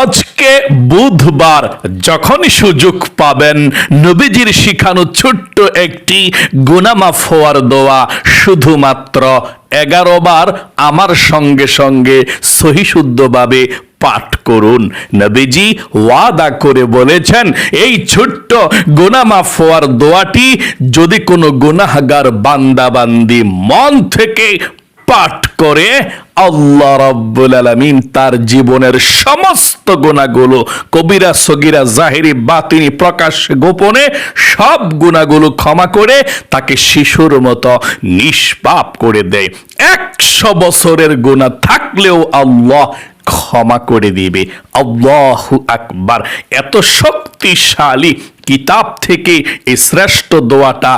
আজকে বুধবার যখনই সুযোগ পাবেন, নবীজির শিখানো ছোট্ট একটি গুনামাফ হওয়ার দোয়া শুধুমাত্র এগারো বার আমার সঙ্গে সঙ্গে সহিশুদ্ধভাবে পাঠ করুন। নবীজি ওয়াদা করে বলেছেন, এই ছোট্ট গুনামাফ হওয়ার দোয়াটি যদি কোনো গুনাহগার বান্দাবান্দি মন থেকে পাঠ করে আল্লাহ রাব্বুল আলামিন তার জীবনের সমস্ত গুণাগুলো কবিরা, সগিরা, জাহেরি, বাতিনি প্রকাশ গোপনে সব গুণাগুলো ক্ষমা করে তাকে শিশুর মতো নিষ্পাপ করে দেয়। একশো বছরের গুণা থাকলেও আল্লাহ ক্ষমা করে দিবে। আল্লাহু আকবার। এত শক্তিশালী কিতাব থেকে এই শ্রেষ্ঠ দোয়াটা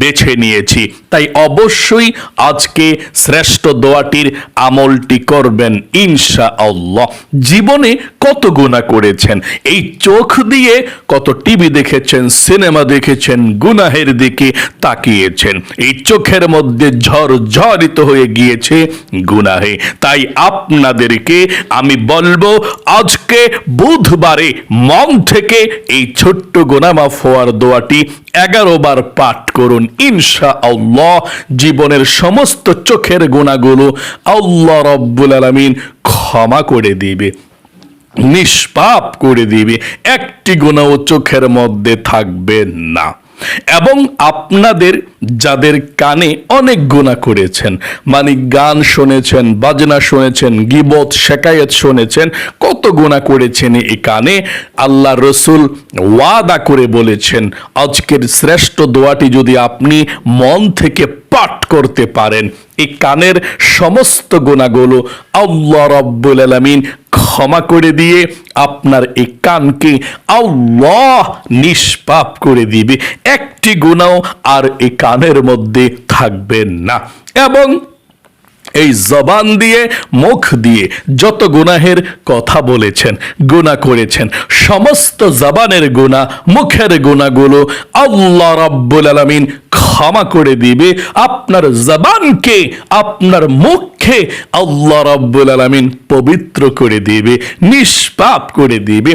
বেছে নিয়েছি। তাই অবশ্যই আজকে শ্রেষ্ঠ দোয়াটির আমলটি করবেন ইনশা আল্লাহ জীবনে কত গুণা করেছেন, এই চোখ দিয়ে কত টিভি দেখেছেন, সিনেমা দেখেছেন, গুনাহের দিকে তাকিয়েছেন, এই চোখের মধ্যে ঝড় হয়ে গিয়েছে গুনাহে। তাই আপনাদেরকে আমি বলব, আজকে বুধবারে মন থেকে এই ছোট্ট গোনামাফ হওয়ার দোয়াটি এগারো বার পাঠ করুন। ইনশা আল্লাহ জীবনের সমস্ত চোখের গুণাগুলো আল্লাহ রব্বুল আলমিন ক্ষমা করে দিবে, নিষ্পাপ করে দিবে। একটি গুণাও চোখের মধ্যে থাকবে না। এবং আপনাদের যাদের কানে অনেক গুণা করেছেন মানে গান শুনেছেন, বাজনা শুনেছেন, গিবত শেকায়ত শুনেছেন, কত গুণা করেছেন এই কানে, আল্লাহ রসুল ওয়াদা করে বলেছেন, আজকের শ্রেষ্ঠ দোয়াটি যদি আপনি মন থেকে পাঠ করতে পারেন। এই কানের সমস্ত গোনাগুলো আল্লাহ রব্বুল আলমিন ক্ষমা করে দিয়ে আপনার এই কানকে আল্লাহ নিষ্পাপ করে দিবে। একটি গুণাও আর এই কানের মধ্যে থাকবেন না। এবং এই জবান দিয়ে, মুখ দিয়ে যত গুনাহের কথা বলেছেন, গুনাহ করেছেন, সমস্ত জবানের গুনাহ, মুখের গুনাহগুলো আল্লাহ রাব্বুল আলামিন ক্ষমা করে দিবে। আপনার জবানকে, আপনার মুখকে আল্লাহ রাব্বুল আলামিন পবিত্র করে দিবে, নিষ্পাপ করে দিবে।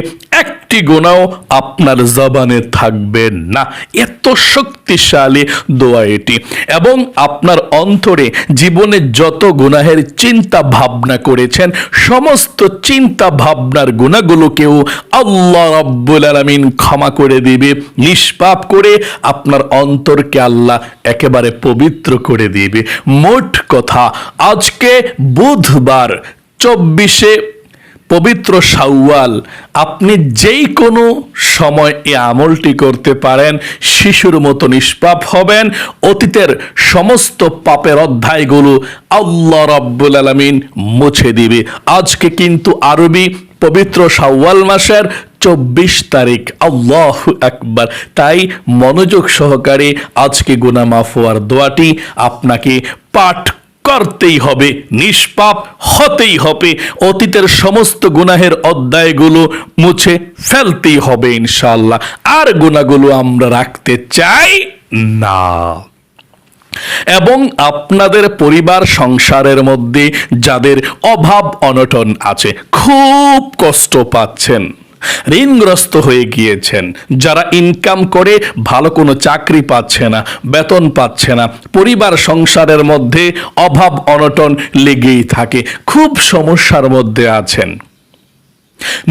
একটি গুণাও আপনার জবানে থাকবে না। এত শক্তিশালী দোয়া এটি। এবং আপনার অন্তরে জীবনে যত গুনাহের চিন্তা ভাবনা করেছেন, সমস্ত চিন্তা ভাবনার গুণাগুলোকেও আল্লাহ রাব্বুল আলামিন ক্ষমা করে দিবে, নিষ্পাপ করে আপনার অন্তরকে আল্লাহ একেবারে পবিত্র করে দিবে। মোট কথা, আজকে বুধবার, চব্বিশে পবিত্র সাউয়াল আপনি যেই কোনো সময় এ আমলটি করতে পারেন, শিশুর মতো নিষ্পাপ হবেন, অতীতের সমস্ত পাপের অধ্যায়গুলো আল্লাহ রব্বুল আলামিন মুছে দিবে। আজকে কিন্তু আরবি পবিত্র সাউয়াল মাসের চব্বিশ তারিখ, আল্লাহ একবার তাই মনোযোগ সহকারে আজকে গুনা মাফ হওয়ার দোয়াটি আপনাকে পাঠ করতেই হবে, নিষ্পাপ হতেই হবে, অতীতের সমস্ত গুনাহের অধ্যায়গুলো মুছে ফেলতেই হবে ইনশাল্লাহ আর গুণাগুলো আমরা রাখতে চাই না। এবং আপনাদের পরিবার সংসারের মধ্যে যাদের অভাব অনটন আছে, খুব কষ্ট পাচ্ছেন। ঋণগ্রস্ত হয়ে গিয়েছেন। যারা ইনকাম করে, ভালো কোনো চাকরি পাচ্ছে না, বেতন পাচ্ছে না, পরিবার সংসারের মধ্যে অভাব অনটন লেগেই থাকে, খুব সমস্যার মধ্যে আছেন।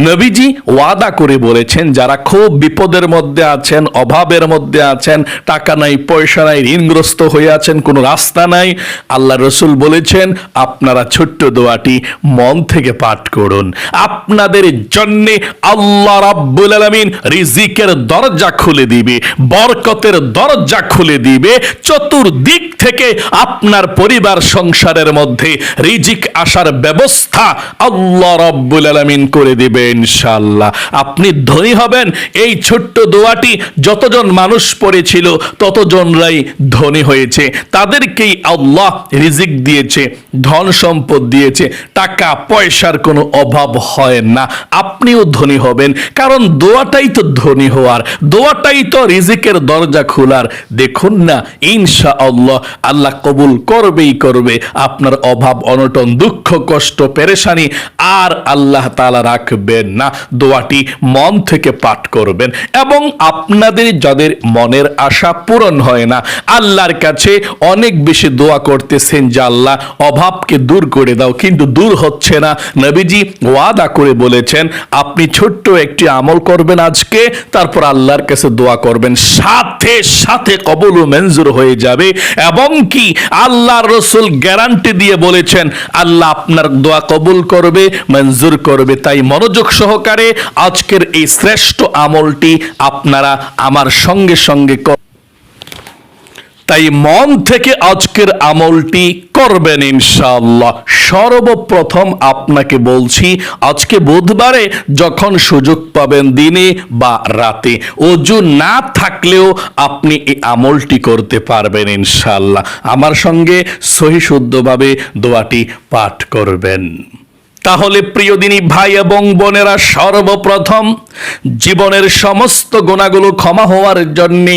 নবীজি ওয়াদা করে বলেছেন, যারা খুব বিপদের মধ্যে আছেন, অভাবের মধ্যে আছেন, টাকা নাই, পয়সা নাই, ঋণগ্রস্ত হয়ে আছেন, কোনো রাস্তা নাই, আল্লাহ রসুল বলেছেন, আপনারা ছোট্ট দোয়াটি মন থেকে পাঠ করুন। আপনাদের জন্যে আল্লাহ রাব্বুল আলামিন রিজিকের দরজা খুলে দিবে, বরকতের দরজা খুলে দিবে, চতুর্দিক থেকে আপনার পরিবার সংসারের মধ্যে রিজিক আসার ব্যবস্থা আল্লাহ রাব্বুল আলামিন করে দিবে ইনশাআল্লাহ। আপনি ধনী হবেন, এই ছোট্ট দোয়াটি যতজন মানুষ পড়েছিল, ততজনরাই ধনী হয়েছে। তাদেরকেই আল্লাহ রিজিক দিয়েছে, ধন সম্পদ দিয়েছে। টাকা পয়সার কোনো অভাব হয় না। আপনিও ধনী হবেন, কারণ দোয়াটাই তো ধনী হওয়ার, দোয়াটাই তো রিজিকের দরজা খোলার। দেখুন না ইনশা আল্লাহ আল্লাহ কবুল করবেই করবে। আপনার অভাব, অনটন, দুঃখ, কষ্ট, পেরেশানি আর আল্লাহ তালা রাখবে থাকবেন না। দোয়াটি মন থেকে পাঠ করবেন এবং আপনাদের যাদের মনের আশা পূরণ হয় না, আল্লাহর কাছে অনেক বেশি দোয়া করতেছেন যে, আল্লাহ, অভাবকে দূর করে দাও। কিন্তু দূর হচ্ছে না। নবীজি ওয়াদা করে বলেছেন, আপনি ছোট্ট একটি আমল করবেন আজকে, তারপর আল্লাহর কাছে দোয়া করবেন। সাথে সাথে কবল ও মঞ্জুর হয়ে যাবে। এবং কি? আল্লাহর রসুল গ্যারান্টি দিয়ে বলেছেন, আল্লাহ আপনার দোয়া কবুল করবে, মঞ্জুর করবে। তাই মনোযোগ সহকারে আজকের এই শ্রেষ্ঠ আমলটি আপনারা আমার সঙ্গে সঙ্গে তাই মন থেকে আজকের আমলটি করবেন ইনশাআল্লাহ। সর্বপ্রথম আপনাকে বলছি, আজকে বুধবারে যখন সুযোগ পাবেন দিনে বা রাতে, অজু না থাকলেও আপনি এই আমলটি করতে পারবেন ইনশাআল্লাহ। আমার সঙ্গে সহি শুদ্ধভাবে দোয়াটি পাঠ করবেন। তাহলে প্রিয় দিনী ভাই এবং বোনেরা, সর্বপ্রথম জীবনের সমস্ত গোনাগুলো ক্ষমা হওয়ার জন্য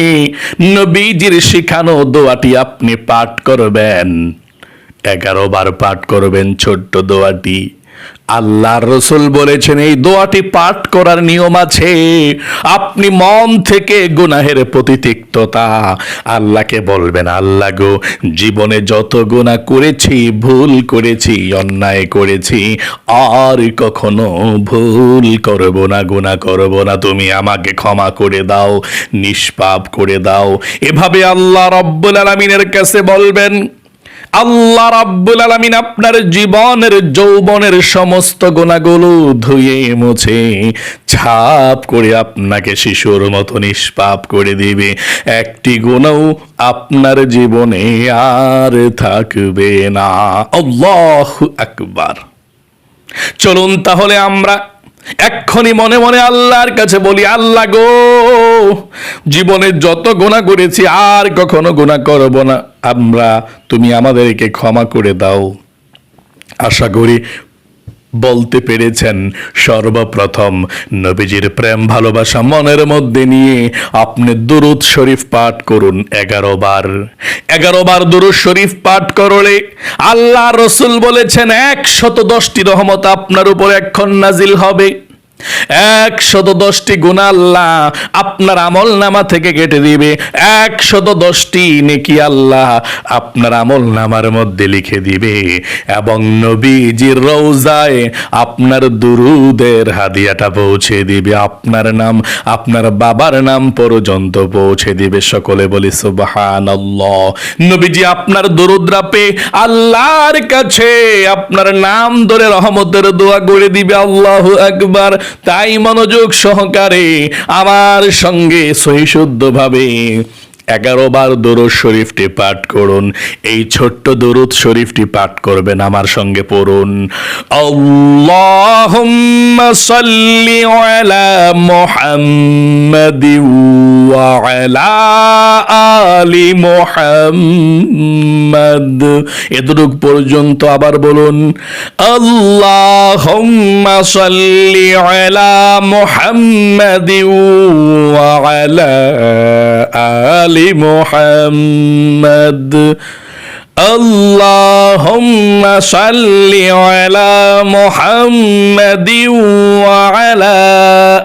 নবীজির শিখানো দোয়াটি আপনি পাঠ করবেন। এগারো বার পাঠ করবেন ছোট্ট দোয়াটি। আল্লাহর রসুল বলেছেন, এই দোয়াটি পাঠ করার নিয়ম আছে। আপনি মন থেকে গুনাহের প্রতি তিক্ততা আল্লাহকে বলবেন, আল্লাহ গো, জীবনে যত গুনাহ করেছি, ভুল করেছি, অন্যায় করেছি, আর কখনো ভুল করব না, গুনাহ করব না। তুমি আমাকে ক্ষমা করে দাও, নিষ্পাপ করে দাও। এভাবে আল্লাহ রব্বুল আলমিনের কাছে বলবেন আল্লাহ রাব্বুল আলামিন আপনার জীবনের, যৌবনের সমস্ত গুণাগুলো ধুয়ে মুছে, ছাপ করে আপনাকে শিশুর মতো নিষ্পাপ করে দিবে। একটি গুণও আপনার জীবনে আর থাকবে না। আল্লাহ আকবার। চলুন তাহলে আমরা এক্ষুনি মনে মনে আল্লাহর কাছে বলি, আল্লাহ গো, জীবনে যত গোনা করেছি আর কখনো গোনা করব না। আমরা, তুমি আমাদেরকে ক্ষমা করে দাও। আশা করি বলতে পেরেছেন সর্বপ্রথম। নবীজির প্রেম, ভালোবাসা মনের মধ্যে নিয়ে আপনি দুরুদ শরীফ পাঠ করুন এগারো বার। এগারো বার দুরুদ শরীফ পাঠ করলে আল্লাহ রসুল বলেছেন, একশত দশটি রহমত আপনার উপর এক্ষণ নাজিল হবে। একশত দশটি গুণা আল্লাহ আপনার আমল নামা থেকে কেটে দিবে। একশত দশটি নেকি আল্লাহ আপনার আমল নামার মধ্যে লিখে দিবে। এবং নবীজির রৌজায় আপনার দুরুদের হাদিয়াটা পৌঁছে দিবে। আপনার নাম, আপনার বাবার নাম পর্যন্ত পৌঁছে দিবে। সকলে বলি সুবাহান নবীজি আপনার দুরুদ্রা পে আল্লাহর কাছে আপনার নাম ধরে রহমতের দোয়া করে দিবে। আল্লাহ একবার তাই মনোযোগ সহকারে আমার সঙ্গে সহিশুদ্ধভাবে এগারো বার দরুদ শরীফটি পাঠ করুন। এই ছোট্ট দরুদ শরীফটি পাঠ করবেন আমার সঙ্গে পড়ুন। আল্লাহুম্মা সাল্লি আলা মুহাম্মাদি ওয়া আলা আলি মুহাম্মাদ। এতটুক পর্যন্ত আবার বলুন, আল্লাহুম্মা সাল্লি আলা মুহাম্মাদি ওয়া আলা আলি آل محمد. اللهم صل على محمد وعلى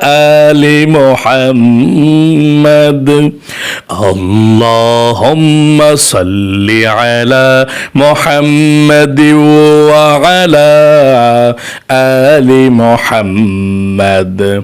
آل محمد. اللهم صل على محمد وعلى آل محمد.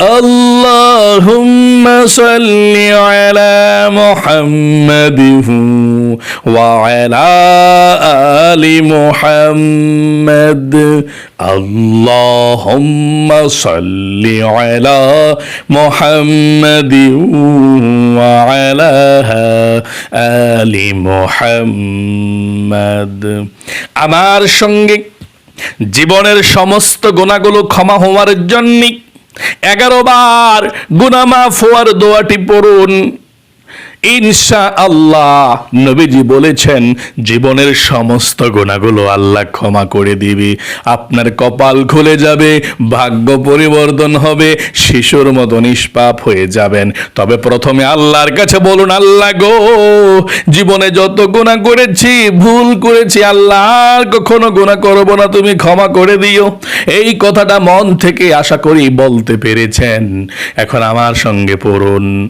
اللهم صل على محمد وعلى آل محمد اللهم صل على محمد وعلى آل محمد আমার সঙ্গে জীবনের সমস্ত গুণাগুলো ক্ষমা হওয়ার জন্য এগারো বার গুনামা ফোয়ার দোয়াটি পড়ুন। ইনশা আল্লাহ নবীজি বলেছেন, জীবনের সমস্ত গুণাগুলো আল্লাহ ক্ষমা করে দিবে। আপনার কপাল খুলে যাবে, ভাগ্য পরিবর্তন হবে, শিশুর মতো নিষ্পাপ হয়ে যাবেন। তবে প্রথমে আল্লাহর কাছে বলুন, আল্লাহ গো, জীবনে যত গুণা করেছি, ভুল করেছি, আল্লাহ আর কখনো গুণা করব না, তুমি ক্ষমা করে দিও। এই কথাটা মন থেকে আশা করি বলতে পেরেছেন। এখন আমার সঙ্গে পড়ুন।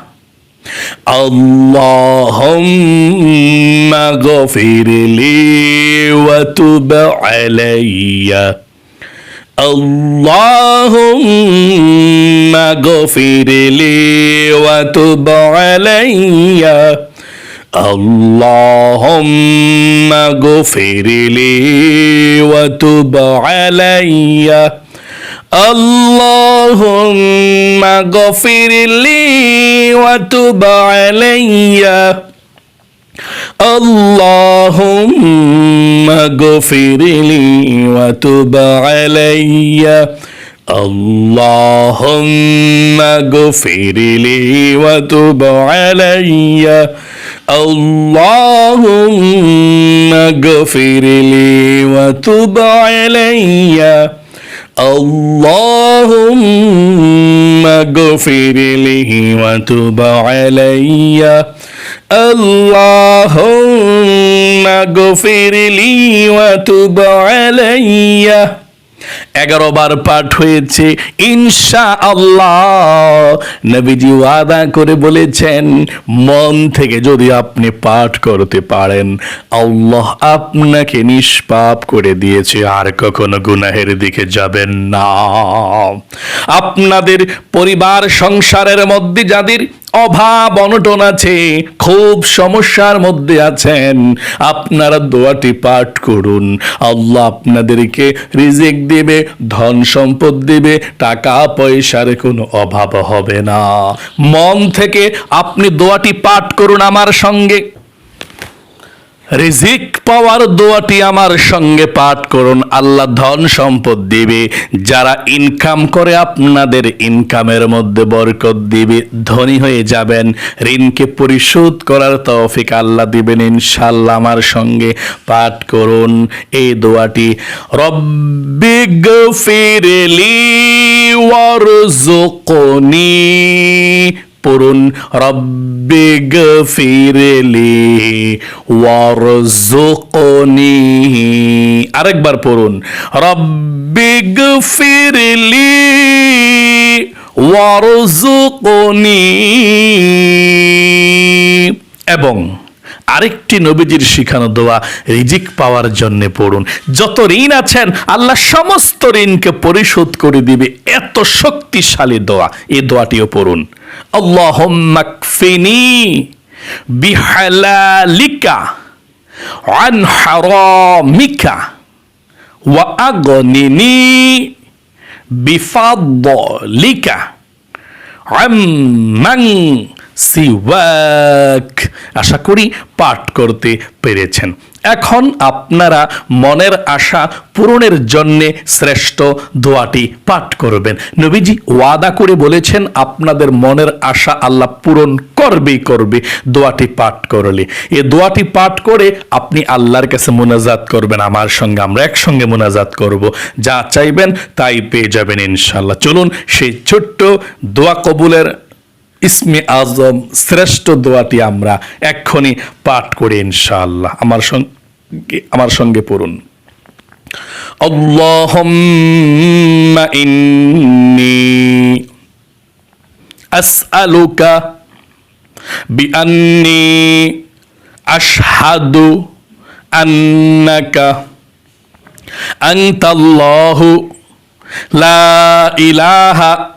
اللهم اغفر لي وتب علي. اللهم اغفر لي وتب علي. اللهم اغفر لي وتب علي. اللهم اغفر لي وتب علي. اللهم اغفر لي وتب علي. اللهم اغفر لي وتب علي. اللهم اغفر لي وتب علي. اللهم اغفر لي وتب علي. اللهم اغفر لي وتب علي. এগারো বার পাঠ হয়েছে ইনশা আল্লাহ নবীজি ওয়াদা করে বলেছেন, মন থেকে যদি আপনি পাঠ করতে পারেন, আল্লাহ আপনাকে নিষ্পাপ করে দিয়েছে, আর কখনো গুনাহের দিকে যাবেন না। আপনাদের পরিবার, সংসারের মধ্যে যাদের অভাব অনটন আছে, খুব সমস্যার মধ্যে আছেন। আপনারা দোয়াটি পাঠ করুন। আল্লাহ আপনাদেরকে রিজিক দেবে, ধন সম্পদ দেবে, টাকা পয়সার কোনো অভাব হবে না। মন থেকে আপনি দোয়াটি পাঠ করুন আমার সঙ্গে। রিজিক পাওয়ার দোয়াটি আমার সঙ্গে পাঠ করুন। আল্লাহ ধন সম্পদ দিবে। যারা ইনকাম করে আপনাদের ইনকামের মধ্যে বরকত দিবে। ধনী হয়ে যাবেন। ঋণকে পরিশোধ করার তৌফিক আল্লাহ দিবেন ইনশাল্লাহ আমার সঙ্গে পাঠ করুন। এই দোয়াটি, রব্বি গফিরলি ওয়ারজুকনি পড়ুন, রব্বি গফিরলি ওয়ারজুকনি আরেকবার পড়ুন, রব্বি গফিরলি ওয়ারজুকনি এবং আরেকটি নবীজির শিখানো দোয়া, রিজিক পাওয়ার জন্য পড়ুন। যত ঋণ আছেন, আল্লাহ সমস্ত ঋণকে পরিশোধ করে দিবে। এত শক্তিশালী দোয়া, এই দোয়াটিও পড়ুন। আল্লাহমাকফিনি বিহালালিকা আন হারামিকা ওয়া আগনিনি বিফাদলিকা আম্মান সিওয়াক আশা করি পাঠ করতে পেরেছেন। এখন আপনারা মনের আশা পূরণের জন্যে শ্রেষ্ঠ দোয়াটি পাঠ করবেন। নবীজি ওয়াদা করে বলেছেন, আপনাদের মনের আশা আল্লাহ পূরণ করবেই করবে। দোয়াটি পাঠ করলে। এ দোয়াটি পাঠ করে আপনি আল্লাহর কাছে মোনাজাত করবেন, আমার সঙ্গে আমরা একসঙ্গে মোনাজাত করব। যা চাইবেন তাই পেয়ে যাবেন ইনশাল্লাহ চলুন সেই ছোট্ট দোয়া কবুলের ইসমে আজম শ্রেষ্ঠ দোয়াটি আমরা এক্ষুনি পাঠ করি ইনশাআল্লাহ আমার সঙ্গে আমার সঙ্গে পড়ুন اللهم إني أسألك بأني أشهد أنك أنت الله لا إله إلا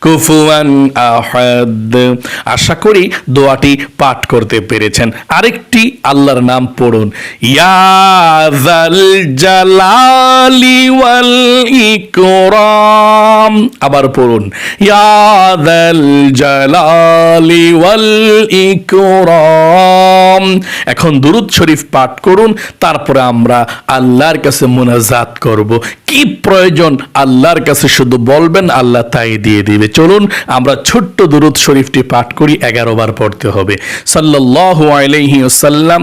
কুফুয়ান আহাদ। আশা করি দোয়াটি পাঠ করতে পেরেছেন। আরেকটি আল্লাহর নাম পড়ুন। ইয়াজাল জালালি ওয়াল ইকরাম। আবার পড়ুন। ইয়াজাল জালালি ওয়াল ইকরাম। এখন দুরুদ শরীফ পাঠ করুন। তারপরে আমরা আল্লাহর কাছে মোনাজাত করব। কি প্রয়োজন? আল্লাহর কাছে শুধু বলবেন, আল্লাহ তাই দিয়ে দিবে। চলুন আমরা ছোট্ট দুরুদ শরীফটি পাঠ করি, এগারো বার পড়তে হবে। সাল্লাল্লাহু আলাইহি ওয়াসাল্লাম,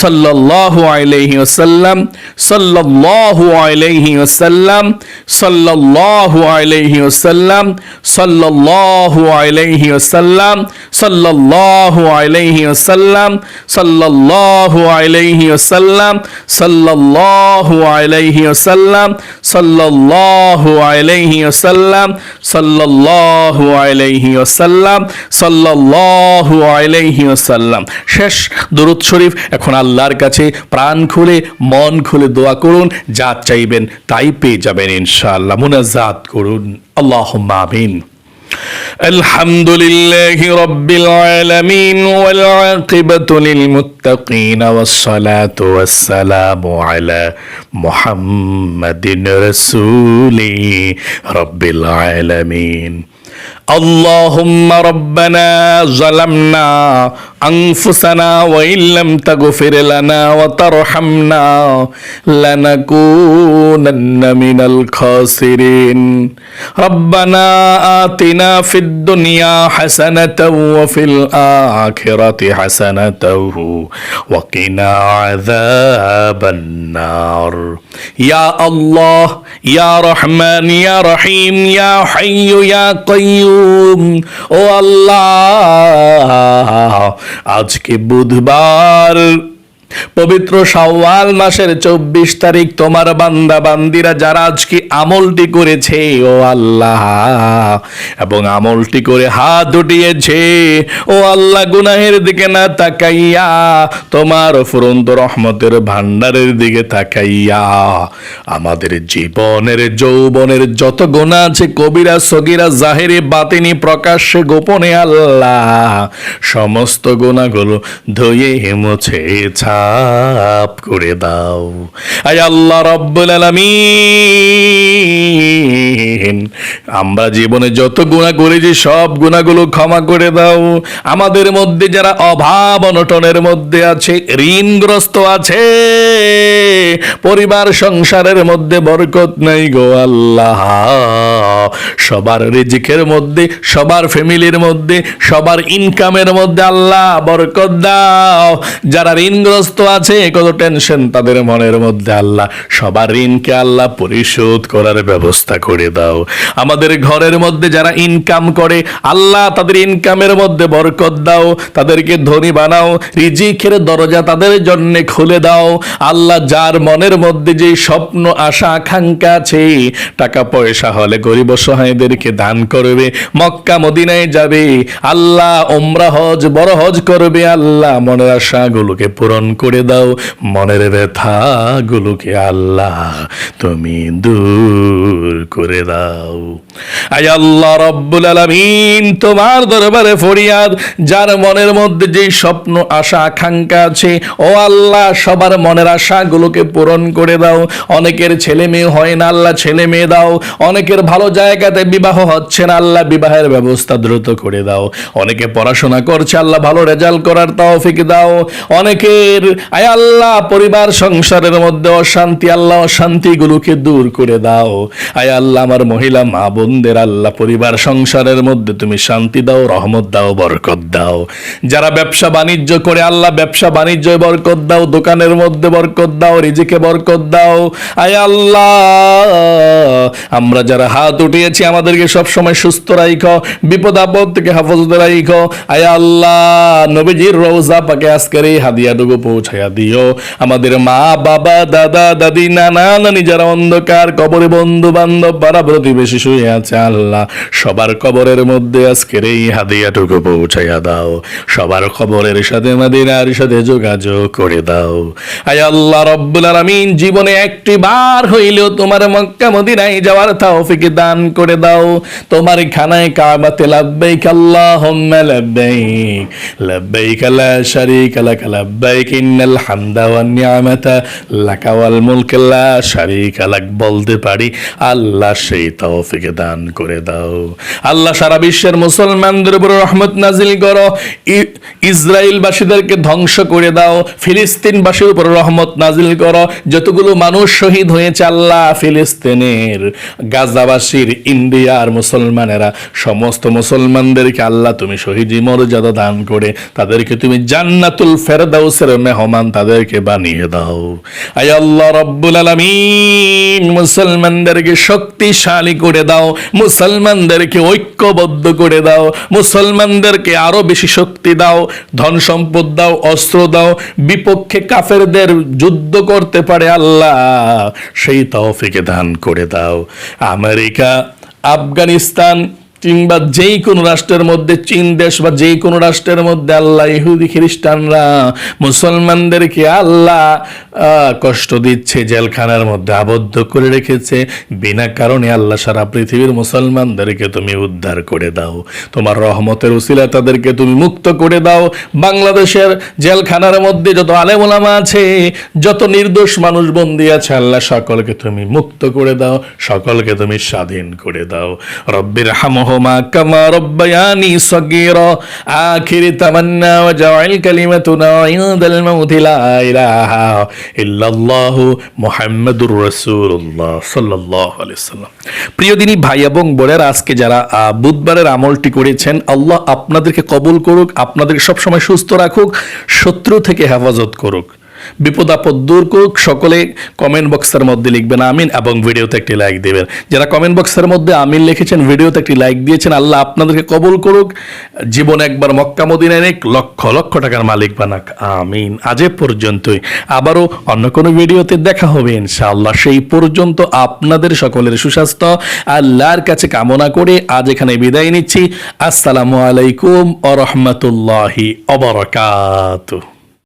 সাল্লাল্লাহু আলাইহি ওয়াসাল্লাম, সাল্লাল্লাহু আলাইহি ওয়াসাল্লাম, সাল্লাল্লাহু আলাইহি ওয়াসাল্লাম, সাল্লাল্লাহু আলাইহি ওয়াসাল্লাম, সাল্লাল্লাহু আলাইহি ওয়াসাল্লাম, সাল্লাল্লাহু আলাইহি ওয়াসাল্লাম, সাল্লাল্লাহু আলাইহি ওয়াসাল্লাম, সাল্লাল্লাহু আলাইহি ওয়াসাল্লাম সাল্লাল্লাহু আলাইহি ওয়াসাল্লাম সাল্লাল্লাহু আলাইহি ওয়াসাল্লাম শেষ দরুদ শরীফ এখন আল্লাহর কাছে প্রাণ খুলে মন খুলে দোয়া করুন যা চাইবেন তাই পেয়ে যাবেন ইনশাআল্লাহ মুনাজাত করুন আল্লাহুম্মা আমিন الحمد لله رب العالمين والعاقبة للمتقين والصلاة والسلام على محمد رسول رب العالمين اللهم ربنا ظلمنا أنفسنا وإن لم تغفر لنا وترحمنا لنكونن من الخاسرين. ربنا آتنا في الدنيا حسنة وفي الآخرة حسنة وقنا عذاب النار. يا الله يا رحمن يا رحيم يا حي يا قيوم ও আল্লাহ আজকে বুধবার পবিত্র শাওয়াল মাসের চব্বিশ তারিখ, তোমার বান্দা বান্দিরা যারা আজকে আমলটি করেছে, ও আল্লাহ। এবং আমলটি করে হাত উঠিয়েছে, ও আল্লাহ গুনাহের দিকে না তাকাইয়া, তোমার ফুরন্ত রহমতের ভান্ডারের দিকে তাকাইয়া। আমাদের জীবনের, যৌবনের যত গোনা আছে, কবিরা, সগিরা, জাহেরে, বাতিনি, প্রকাশ্যে, গোপনে আল্লাহ, সমস্ত গোনাগুলো ধুয়ে মুছে ছাপ করে দাও। আয় আল্লাহ রব্বুল আলামিন। আমরা জীবনে যত গুণা করেছি, সব গুণাগুলো ক্ষমা করে দাও। আমাদের মধ্যে যারা অভাব অনটনের মধ্যে আছে, ঋণগ্রস্ত আছে, পরিবার সংসারের মধ্যে বরকত নাই গো আল্লাহ। সবার রিজিকের মধ্যে, সবার ফ্যামিলির মধ্যে, সবার ইনকামের মধ্যে আল্লাহ বরকত দাও। যারা ঋণগ্রস্ত আছে কত টেনশন তাদের মনের মধ্যে আল্লাহ। সবার ঋণকে আল্লাহ পরিশোধ করার ব্যবস্থা করে দাও। আমাদের ঘরের মধ্যে যারা ইনকাম করে, আল্লাহ তাদের ইনকামের মধ্যে বরকত দাও। তাদেরকে ধনী বানাও, রিজিকের দরজা তাদের জন্য খুলে দাও। আল্লাহ যার মনের মধ্যে যে স্বপ্ন, আশা, আকাঙ্ক্ষা আছে, টাকা পয়সা হলে গরিব সহায়দেরকে দান করবে, মক্কা, মদিনায় যাবে। আল্লাহ ওমরা হজ, বড় হজ করবে। আল্লাহ মনের আশাগুলোকে পূরণ করে দাও। মনের ব্যথাগুলোকে আল্লাহ তুমি দূর করে দাও। আয় আল্লাহ রব্বুল আলামিন, তোমার দরবারে ফরিয়াদ, যার মনের মধ্যে যে স্বপ্ন, আশা, আকাঙ্ক্ষা আছে, ও আল্লাহ, সবার মনের আশাগুলোকে পূরণ করে দাও। অনেকের ছেলে মেয়ে হয় না, আল্লাহ ছেলে মেয়ে দাও। অনেকের ভালো জায়গাতে বিবাহ হচ্ছে না, আল্লাহ বিবাহের ব্যবস্থা দ্রুত করে দাও। অনেকে পড়াশোনা করছে, আল্লাহ ভালো রেজাল্ট করার তৌফিক দাও। অনেকের আয় আল্লাহ, পরিবার, সংসারের মধ্যে অশান্তি, আল্লাহ অশান্তিগুলোকে দূর করে দাও। আয় আল্লাহ, আমার মহিলা, মা, বোনদের, আল্লাহ, পরিবার, সংসারের মধ্যে তুমি শান্তি দাও, রহমত দাও, বরকত দাও। যারা ব্যবসা বাণিজ্য করে, আল্লাহ ব্যবসা বাণিজ্য বরকত দাও, দোকানের মধ্যে বরকত দাও, রিজিকে বরকত দাও। আয় আল্লাহ, আমরা যারা হাত উঠিয়েছি, আমাদেরকে সব সময় সুস্থ রাইখো, বিপদ আপদ থেকে হাফজত রাইখো। আয় আল্লাহ, নবীজির রওজা পাকে আজকের এই হাদিয়াটুকু পৌঁছায়া দিও। আমাদের মা, বাবা, দাদা, দাদি, নানা, নানি যারা অন্ধকার, কবরে বন্ধু বান্ধব, পাড়া প্রতিবেশী শুয়ে আছে আল্লাহ। সবার কবরের মধ্যে আজকের এই হাদিয়াটুকু পৌঁছাইয়া দাও। সবার খবরের সাথে মাদিনার সাথে যোগাযোগ করে দাও। আয় আল্লাহ রব্বুল আলামিন, জীবনে একটি বার হইলেও তোমার মক্কা মদিনায় যাওয়ার তৌফিক দান করে দাও। তোমার খানায় কাবাতে লাব্বাইক, আল্লাহুম্মা লাব্বাইক লাব্বাইক লা শারীকা লাক, লাব্বাইক ইন্নাল বলতে পারি। আল্লাহ সেই দান করে দাও। আল্লাহ সারা বিশ্বের মুসলমানদের উপর রহমত নাজিল ইসরায়েলবাসীদেরকে ধ্বংস করে দাও। ফিলিস্তিনবাসীর উপর রহমত নাজিল করো। যতগুলো মানুষ শহীদ হয়েছে আল্লাহ ফিলিস্তিনের, গাজাবাসীর, ইন্ডিয়ার মুসলমানেরা, সমস্ত মুসলমানদেরকে আল্লাহ তুমি শহীদি মর্যাদা দান করে, তাদেরকে তুমি জান্নাতুল ফেরদাউসের মেহমান তাদেরকে বানিয়ে দাও। আয় আল্লাহ রব্বুল আলামিন, মুসলমানদেরকে শক্তিশালী করে দাও, মুসলমানদেরকে ঐক্যবদ্ধ করে দাও, মুসলমানদেরকে আরও বেশি শক্তি দাও, ধন সম্পদ দাও, অস্ত্র দাও, বিপক্ষে কাফেরদের যুদ্ধ করতে পারে আল্লাহ, সেই তৌফিকে দান করে দাও। আমেরিকা, আফগানিস্তান কিংবা যেই কোনো রাষ্ট্রের মধ্যে, চীন দেশ বা যেই কোনো রাষ্ট্রের মধ্যে আল্লাহ, ইহুদি, খ্রিস্টানরা, মুসলমানদেরকে আল্লাহ কষ্ট দিচ্ছে, জেলখানার মধ্যে আবদ্ধ করে রেখেছে। বিনা কারণে আল্লাহ সারা পৃথিবীর মুসলমানদেরকে তুমি উদ্ধার করে দাও। তোমার রহমতের উসিলা তাদেরকে তুমি মুক্ত করে দাও। বাংলাদেশের জেলখানার মধ্যে যত আলেমোলামা আছে, যত নির্দোষ মানুষ বন্দী আছে, আল্লাহ সকলকে তুমি মুক্ত করে দাও, সকলকে তুমি স্বাধীন করে দাও। রব্বির হামহমা কামা রব্বায়ানি সগীরা আখির তামান্না ওয়াজআল কালিমাতুনা ইনদাল মাউতি লা ইলাহা ইল্লাল্লাহু মুহাম্মাদুর রাসূলুল্লাহ সাল্লাল্লাহু আলাইহি সাল্লাম প্রিয় দিনী ভাই এবং বোনের, আজকে যারা বুধবারের আমলটি করেছেন, আল্লাহ আপনাদেরকে কবুল করুক আপনাদেরকে সবসময় সুস্থ রাখুক, শত্রু থেকে হেফাজত করুক। বিপদ আপদ দূর করুক, সকলে কমেন্ট বক্সের মধ্যে লিখবেন আমিন এবং ভিডিওতে একটি লাইক দেবেন। যারা কমেন্ট বক্সের মধ্যে আমিন লিখেছেন, ভিডিওতে একটি লাইক দিয়েছেন, আল্লাহ আপনাদেরকে কবুল করুক। জীবন একবার মক্কা মদিনায় নেক, লক্ষ লক্ষ টাকার মালিক বানাক, আমিন। আজ পর্যন্তই। আবারও অন্য কোনো ভিডিওতে দেখা হবে, ইনশাআল্লাহ। সেই পর্যন্ত আপনাদের সকলের সুস্বাস্থ্য, আল্লাহর কাছে কামনা করে আজ এখানে বিদায় নিচ্ছি। আসসালামু আলাইকুম আ রহমতুল্লাহি অবরকাত